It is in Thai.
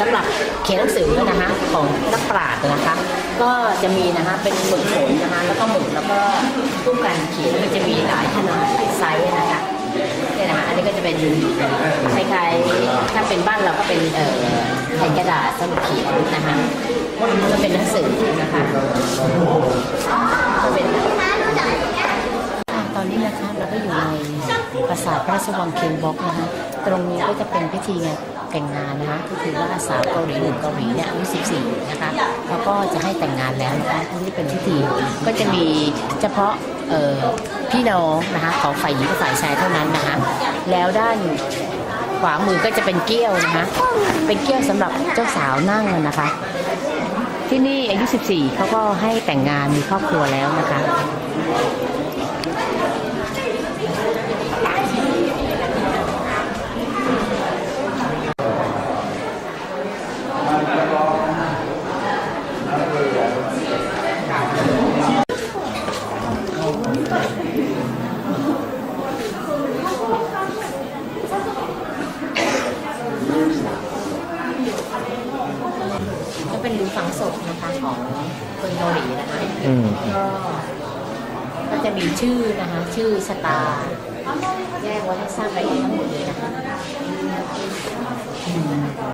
สำหรับเขียนหนังสือนะคะของนักปราชญ์นะคะ ก็จะมีนะคะเป็นหมึกผลนะคะแล้วก็หมึกแล้วก็ตู้การเขียนมันจะมีหลายขนาดหลายไซส์นะคะเนี่ยนะคะอันนี้ก็จะเป็นคล้ายๆถ้าเป็นบ้านเราก็เป็นเอ่อแผ่นกระดาษสมุดเขียนนะคะก็เป็นหนังสือนะคะก็เป็น ตอนนี้นะคะเราก็อยู่ในป ราสาทพระราชวังเคียงบ็อกนะคะตรงนี้ก็จะเป็นพิธีแต่งงานนะคะก็คือว่าสาวเกาหลีหนึ่งเกาหลีเนี่ยอายุ14 นะคะแล้วก็จะให้แต่งงานแล้วนะคะอันนี้เป็นพิธีก็จะมีเฉพาะพี่น้องนะคะของฝ่ายหญิงกับฝ่ายชายเท่านั้นนะคะ แล้วด้านขวามือก็จะเป็นเกี้ยวนะคะ เป็นเกี้ยวสำหรับเจ้าสาวนั่งนะคะ ที่นี่อายุ 14เขาก็ให้แต่งงานมีครอบครัวแล้วนะคะ เป็นหลุมฝังศพนะคะของคนเกาหลีนะคะอืม ก็ก็จะมีชื่อนะคะ ชื่อชะตา แยกไว้ให้ทราบรายละเอียดทั้งหมดเลยนะคะ